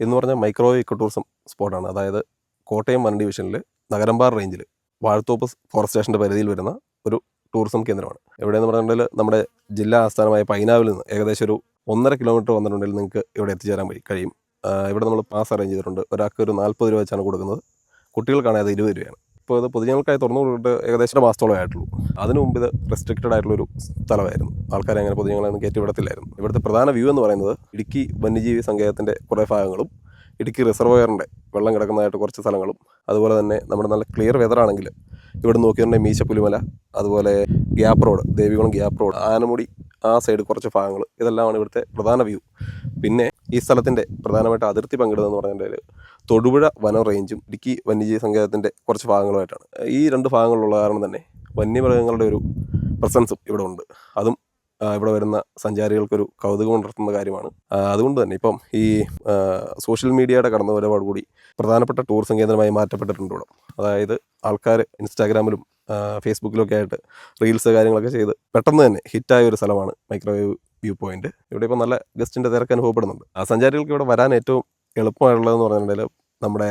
എന്ന് പറഞ്ഞാൽ micro eco tourism സ്പോട്ടാണ്. അതായത് കോട്ടയം വൻ ഡിവിഷനിൽ നഗരമ്പാർ റേഞ്ചിൽ വാഴത്തോപ്പ് ഫോറസ്റ്റ് സ്റ്റേഷന്റെ പരിധിയിൽ വരുന്ന ഒരു ടൂറിസം കേന്ദ്രമാണ്. എവിടെയെന്ന് പറഞ്ഞിട്ടുണ്ടെങ്കിൽ നമ്മുടെ ജില്ലാ ആസ്ഥാനമായ പൈനാവിൽ നിന്ന് ഏകദേശം ഒരു ഒന്നര കിലോമീറ്റർ വന്നിട്ടുണ്ടെങ്കിൽ നിങ്ങൾക്ക് ഇവിടെ എത്തിച്ചേരാൻ കഴിയും. ഇവിടെ നമ്മൾ പാസ് അറേഞ്ച് ചെയ്തിട്ടുണ്ട്. ഒരാൾക്ക് ഒരു നാൽപ്പത് രൂപ വെച്ചാണ് കൊടുക്കുന്നത്. കുട്ടികൾക്കാണെങ്കിൽ അത് ഇരുപത് രൂപയാണ്. ഇപ്പോൾ ഇത് പൊതുജനങ്ങൾക്കായി തുറന്നു കൊടുത്തിട്ട് ഏകദേശം മാസത്തോളം ആയിട്ടുള്ളൂ. അതിനു മുമ്പ് ഇത് റെസ്ട്രിക്റ്റഡ് ആയിട്ടുള്ളൊരു സ്ഥലമായിരുന്നു. ആൾക്കാരെ അങ്ങനെ പൊതുജനങ്ങളൊന്നും കയറ്റി വിടത്തില്ലായിരുന്നു ഇവിടുത്തെ പ്രധാന വ്യൂ എന്ന് പറയുന്നത് ഇടുക്കി വന്യജീവി സങ്കേതത്തിന്റെ കുറേ ഭാഗങ്ങളും ഇടുക്കി റിസർവയറിന്റെ വെള്ളം കിടക്കുന്നതായിട്ട് കുറച്ച് സ്ഥലങ്ങളും അതുപോലെ തന്നെ നമ്മുടെ നല്ല ക്ലിയർ വെതറാണെങ്കിൽ ഇവിടെ നോക്കിയിട്ടുണ്ടെങ്കിൽ മീശപ്പുലിമല അതുപോലെ gap road Devikulam gap road Anamudi ആ സൈഡ് കുറച്ച് ഭാഗങ്ങൾ ഇതെല്ലാമാണ് ഇവിടുത്തെ പ്രധാന വ്യൂ പിന്നെ ഈ സ്ഥലത്തിന്റെ പ്രധാനമായിട്ട് അതിർത്തി പങ്കിടുന്നതെന്ന് പറഞ്ഞിട്ടുണ്ടെങ്കിൽ തൊടുപുഴ വനം റേഞ്ചും ഇടുക്കി വന്യജീവി സങ്കേതത്തിന്റെ കുറച്ച് ഭാഗങ്ങളുമായിട്ടാണ്. ഈ രണ്ട് ഭാഗങ്ങളുള്ള കാരണം തന്നെ വന്യമൃഗങ്ങളുടെ ഒരു പ്രസൻസും ഇവിടെ ഉണ്ട്. അതും ഇവിടെ വരുന്ന സഞ്ചാരികൾക്കൊരു കൗതുകം ഉണർത്തുന്ന കാര്യമാണ്. അതുകൊണ്ട് തന്നെ ഇപ്പം ഈ സോഷ്യൽ മീഡിയയുടെ കടന്നുവരവോടുകൂടി പ്രധാനപ്പെട്ട ടൂറിസം കേന്ദ്രമായി മാറ്റപ്പെട്ടിട്ടുണ്ട് ഇവിടെ. അതായത് ആൾക്കാർ ഇൻസ്റ്റാഗ്രാമിലും ഫേസ്ബുക്കിലും ഫേസ്ബുക്കിലൊക്കെ ആയിട്ട് റീൽസ് കാര്യങ്ങളൊക്കെ ചെയ്ത് പെട്ടെന്ന് തന്നെ ഹിറ്റായ ഒരു സ്ഥലമാണ് മൈക്രോവേവ് വ്യൂ പോയിന്റ് ഇവിടെ ഇപ്പോൾ നല്ല ഗസ്റ്റിന്റെ തിരക്ക് അനുഭവപ്പെടുന്നുണ്ട്. ആ സഞ്ചാരികൾക്ക് ഇവിടെ വരാൻ ഏറ്റവും എളുപ്പമായിട്ടുള്ളതെന്ന് പറഞ്ഞിട്ടുണ്ടെങ്കിൽ നമ്മുടെ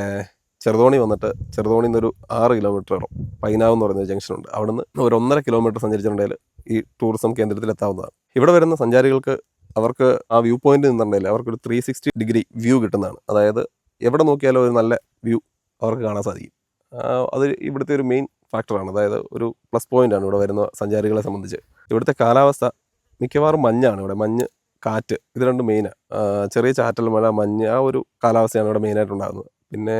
ചെറുതോണി വന്നിട്ട് ചെറുതോണിയിൽ നിന്നൊരു ആറ് കിലോമീറ്ററോളം പൈനാവ് എന്ന് പറയുന്ന ജംഗ്ഷനുണ്ട് അവിടെ നിന്ന് ഒരു ഒന്നര കിലോമീറ്റർ സഞ്ചരിച്ചിട്ടുണ്ടെങ്കിൽ ഈ ടൂറിസം കേന്ദ്രത്തിൽ എത്താവുന്നതാണ് ഇവിടെ വരുന്ന സഞ്ചാരികൾക്ക് അവർക്ക് ആ വ്യൂ പോയിന്റ് നിന്നുണ്ടെങ്കിൽ അവർക്കൊരു ത്രീ സിക്സ്റ്റി ഡിഗ്രി വ്യൂ കിട്ടുന്നതാണ്. അതായത് എവിടെ നോക്കിയാലും ഒരു നല്ല വ്യൂ അവർക്ക് കാണാൻ സാധിക്കും. അത് ഇവിടുത്തെ ഒരു മെയിൻ ഫാക്ടറാണ് അതായത് ഒരു പ്ലസ് പോയിന്റാണ് ഇവിടെ വരുന്ന സഞ്ചാരികളെ സംബന്ധിച്ച്. ഇവിടുത്തെ കാലാവസ്ഥ മിക്കവാറും മഞ്ഞാണ് ഇവിടെ. മഞ്ഞ് കാറ്റ് ഇത് രണ്ടും മെയിനാണ് ചെറിയ ചാറ്റൽ മഴ മഞ്ഞ് ആ ഒരു കാലാവസ്ഥയാണ് ഇവിടെ മെയിനായിട്ട് ഉണ്ടാകുന്നത് പിന്നെ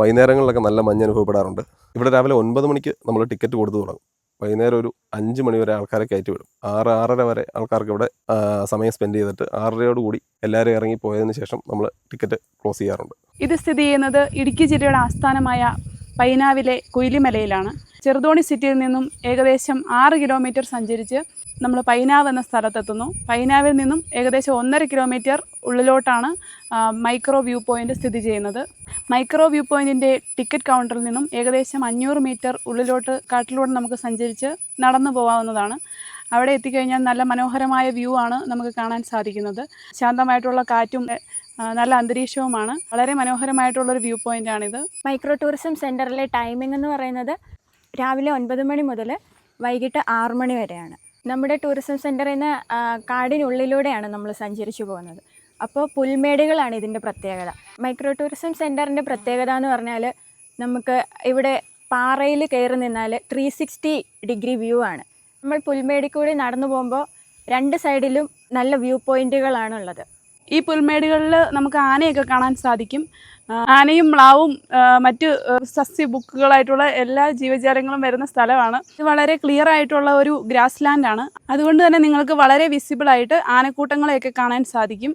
വൈകുന്നേരങ്ങളിലൊക്കെ നല്ല മഞ്ഞ് അനുഭവപ്പെടാറുണ്ട്. ഇവിടെ രാവിലെ ഒൻപത് മണിക്ക് നമ്മൾ ടിക്കറ്റ് കൊടുത്തു തുടങ്ങും. വൈകുന്നേരം ഒരു അഞ്ച് മണി വരെ ആൾക്കാരെ കയറ്റി വിടും. ആറ് ആറര വരെ ആൾക്കാർക്ക് ഇവിടെ സമയം സ്പെൻഡ് ചെയ്തിട്ട് ആറരയോട് കൂടി എല്ലാവരും ഇറങ്ങി പോയതിന് ശേഷം നമ്മൾ ടിക്കറ്റ് ക്ലോസ് ചെയ്യാറുണ്ട്. ഇത് സ്ഥിതി ചെയ്യുന്നത് ഇടുക്കി ജില്ലയുടെ ആസ്ഥാനമായ പൈനാവിലെ കുയിലിമലയിലാണ്. ചെറുതോണി സിറ്റിയിൽ നിന്നും ഏകദേശം ആറ് കിലോമീറ്റർ സഞ്ചരിച്ച് നമ്മൾ പൈനാവ് എന്ന സ്ഥലത്തെത്തുന്നു. പൈനാവിൽ നിന്നും ഏകദേശം ഒന്നര കിലോമീറ്റർ ഉള്ളിലോട്ടാണ് മൈക്രോ വ്യൂ പോയിന്റ് സ്ഥിതി ചെയ്യുന്നത്. മൈക്രോ വ്യൂ പോയിന്റിന്റെ ടിക്കറ്റ് കൗണ്ടറിൽ നിന്നും ഏകദേശം അഞ്ഞൂറ് മീറ്റർ ഉള്ളിലോട്ട് കാട്ടിലൂടെ നമുക്ക് സഞ്ചരിച്ച് നടന്നു പോകാവുന്നതാണ് അവിടെ എത്തിക്കഴിഞ്ഞാൽ നല്ല മനോഹരമായ വ്യൂ ആണ് നമുക്ക് കാണാൻ സാധിക്കുന്നത്. ശാന്തമായിട്ടുള്ള കാറ്റും നല്ല അന്തരീക്ഷവുമാണ്. വളരെ മനോഹരമായിട്ടുള്ളൊരു വ്യൂ പോയിന്റാണിത് മൈക്രോ ടൂറിസം സെന്ററിലെ ടൈമിംഗ് എന്ന് പറയുന്നത് രാവിലെ ഒൻപത് മണി മുതൽ വൈകിട്ട് ആറു മണി വരെയാണ്. നമ്മുടെ ടൂറിസം സെന്ററിൽ കാടിനുള്ളിലൂടെയാണ് നമ്മൾ സഞ്ചരിച്ചു പോകുന്നത്. അപ്പോൾ പുൽമേടുകളാണ് ഇതിന്റെ പ്രത്യേകത. മൈക്രോ ടൂറിസം സെന്ററിന്റെ പ്രത്യേകത എന്ന് പറഞ്ഞാൽ നമുക്ക് ഇവിടെ പാറയിൽ കയറി നിന്നാൽ ത്രീ സിക്സ്റ്റി ഡിഗ്രി വ്യൂ ആണ്. നമ്മൾ പുൽമേടിൽ കൂടി നടന്നു പോകുമ്പോൾ രണ്ട് സൈഡിലും നല്ല വ്യൂ പോയിന്റുകളാണുള്ളത് ഈ പുൽമേടുകളിൽ നമുക്ക് ആനയൊക്കെ കാണാൻ സാധിക്കും. ആനയും മ്ലാവും മറ്റ് സസ്യ ബുക്കുകളായിട്ടുള്ള എല്ലാ ജീവജാലങ്ങളും വരുന്ന സ്ഥലമാണ്. ഇത് വളരെ ക്ലിയർ ആയിട്ടുള്ള ഒരു ഗ്രാസ് ലാൻഡാണ് അതുകൊണ്ട് തന്നെ നിങ്ങൾക്ക് വളരെ വിസിബിൾ ആയിട്ട് ആനക്കൂട്ടങ്ങളെയൊക്കെ കാണാൻ സാധിക്കും.